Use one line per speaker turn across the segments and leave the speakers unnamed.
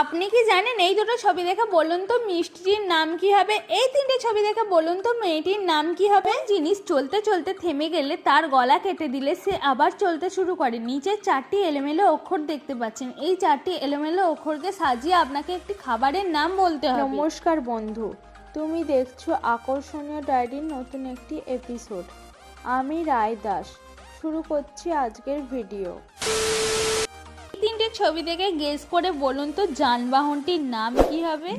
আপনি কি জানেন এই দুটো ছবি দেখে বলুন তো মিষ্টির নাম কি হবে? এই তিনটে ছবি দেখে বলুন তো মেয়েটির নাম কি হবে? জিনিস চলতে চলতে থেমে গেলে তার গলা কেটে দিলে সে আবার চলতে শুরু করে। নিচে চারটি এলোমেলো অক্ষর দেখতে পাচ্ছেন। এই চারটি এলোমেলো অক্ষরকে সাজিয়ে আপনাকে একটি খাবারের নাম বলতে হবে।
নমস্কার বন্ধু, তুমি দেখছ আকর্ষণীয় ডায়েরির নতুন একটি এপিসোড। আমি রায় দাস। শুরু করছি আজকের ভিডিও।
তিনটে ছবি দেখে গেস করে বলুন তো যানবাহনটির নাম কি হবে?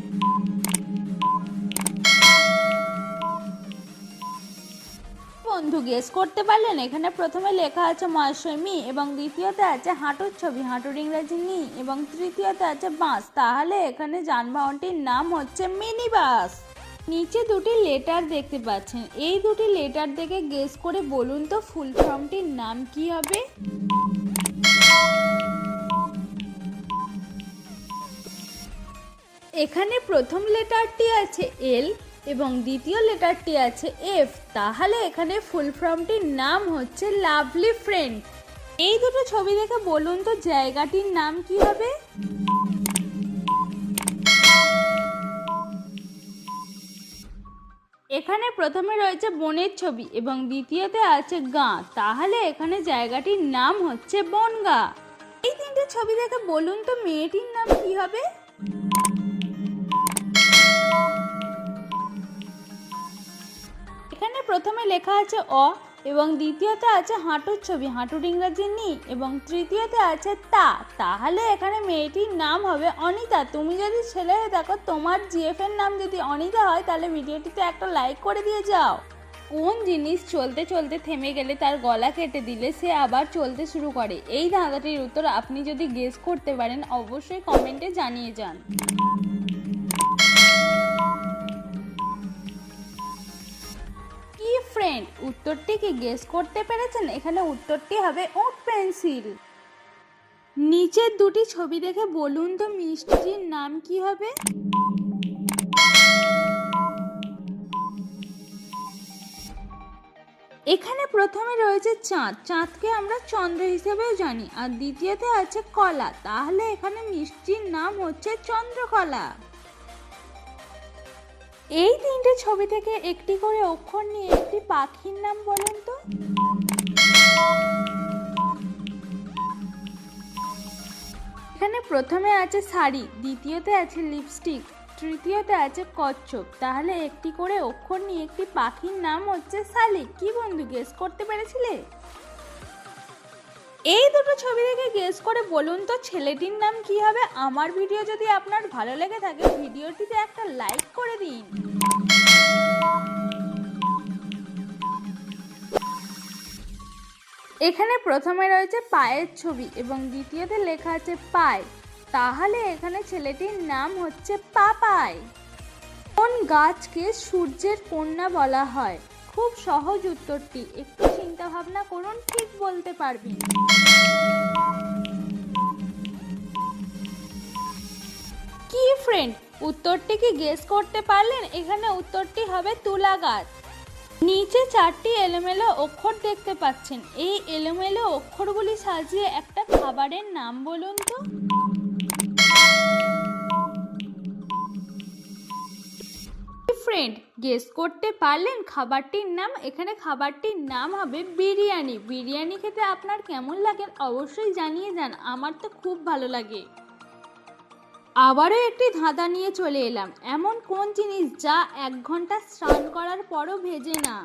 বন্ধু গেস করতে পারলেন? এখানে প্রথমে লেখা আছে মহাশমি এবং দ্বিতীয়তে আছে হাঁটুর ছবি, হাঁটুর ইংরেজি নি এবং তৃতীয়তে আছে বাস তাহলে এখানে যানবাহনটির নাম হচ্ছে মিনি বাস নিচে দুটি লেটার দেখতে পাচ্ছেন। এই দুটি লেটার দেখে গেস করে বলুন তো ফুল ফর্মটির নাম কি হবে? এখানে প্রথম লেটারটি আছে এল এবং দ্বিতীয় লেটারটি আছে এফ। তাহলে এখানে ফুল ফর্মটির নাম হচ্ছে লাভলি ফ্রেন্ড। এই দুটো ছবি দেখে বলুন তো, জায়গাটির নাম কি হবে? এখানে প্রথমে রয়েছে বনের ছবি এবং দ্বিতীয়তে আছে গাঁ। তাহলে এখানে জায়গাটির নাম হচ্ছে বনগা। এই তিনটে ছবি দেখে বলুন তো, মেয়েটির নাম কি হবে? এখানে প্রথমে লেখা আছে অ এবং দ্বিতীয়তে আছে হাঁটুর ছবি, হাঁটুর ইংরাজি নি এবং তৃতীয়তে আছে তা। তাহলে এখানে মেয়েটির নাম হবে অনিতা। তুমি যদি ছেলে হয়ে থাকো, তোমার জিএফ এর নাম যদি অনিতা হয়, তাহলে ভিডিওটিতে একটা লাইক করে দিয়ে যাও। কোন জিনিস চলতে চলতে থেমে গেলে তার গলা কেটে দিলে সে আবার চলতে শুরু করে? এই ধাঁধাটির উত্তর আপনি যদি গেস করতে পারেন, অবশ্যই কমেন্টে জানিয়ে যান। ফ্রেন্ড উত্তরটি কি গেস করতে পেরেছেন? এখানে উত্তরটি হবে উট পেন্সিল। নিচের দুটি ছবি দেখে বলুন তো মিষ্টির নাম কি হবে? এখানে প্রথমে রয়েছে চাঁদ। চাঁদকে আমরা চন্দ্র হিসেবেও জানি। আর দ্বিতীয়তে আছে কলা। তাহলে এখানে মিষ্টির নাম হচ্ছে চন্দ্রকলা। এই তিনটে ছবি থেকে একটি করে অক্ষর নিয়ে একটি পাখির নাম বলুন তো। এখানে প্রথমে আছে শাড়ি, দ্বিতীয়তে আছে লিপস্টিক তৃতীয়তে আছে কচ্ছপ। তাহলে একটি করে অক্ষর নিয়ে একটি পাখির নাম হচ্ছে শালিক। কি বন্ধু গেস করতে পেরেছিলে? এই দুটো ছবি দেখে গেস করে বলুন তো ছেলেটির নাম কি হবে? আমার ভিডিও যদি আপনার ভালো লেগে থাকে, ভিডিওটিতে একটা লাইক করে দিন। এখানে প্রথমে রয়েছে পায়ের ছবি এবং দ্বিতীয়তে লেখা আছে পায়। তাহলে এখানে ছেলেটির নাম হচ্ছে পাপাই। কোন গাছকে সূর্যের কন্যা বলা হয়? খুব সহজ উত্তরটি। একটু চিন্তা ভাবনা করুন, ঠিক বলতে পারবেন। কি ফ্রেন্ড উত্তরটি কি গেস করতে পারলেন? এখানে উত্তরটি হবে তুলা গাছ। নিচে চারটি এলোমেলো অক্ষর দেখতে পাচ্ছেন। এই এলোমেলো অক্ষরগুলি সাজিয়ে একটা খাবারের নাম বলুন তো। ফ্রেন্ড গেস করতে পারলেন খাবারটির নাম, এখানে খাবারটির নাম হবে বিরিয়ানি। বিরিয়ানি খেতে আপনার কেমন লাগে অবশ্যই জানিয়ে যান, আমার তো খুব ভালো লাগে। আবারও একটি ধাঁধা নিয়ে চলে এলাম। এমন কোন জিনিস যা এক ঘণ্টা স্নান করার পরও ভেজে না?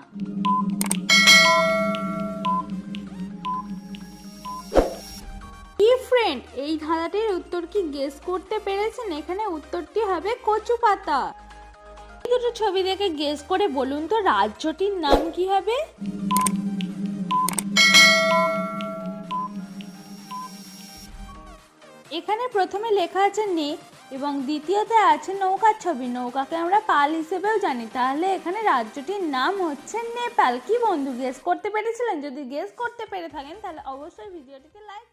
ফ্রেন্ড এই ধাঁধাটির উত্তর কি গেস করতে পেরেছেন? এখানে উত্তরটি হবে কচু পাতা দুটো ছবি দেখে গেস করে বলুন তো, রাজ্যটির নাম কি হবে? এখানে প্রথমে লেখা আছে নে, এবং দ্বিতীয়তে আছে নৌকার ছবি। নৌকাকে আমরা পাল হিসেবেও জানি। তাহলে এখানে রাজ্যটির নাম হচ্ছে নেপাল। কি বন্ধু গেস করতে পেরেছিলেন? যদি গেস করতে পেরে থাকেন, তাহলে অবশ্যই ভিডিওটিকে লাইক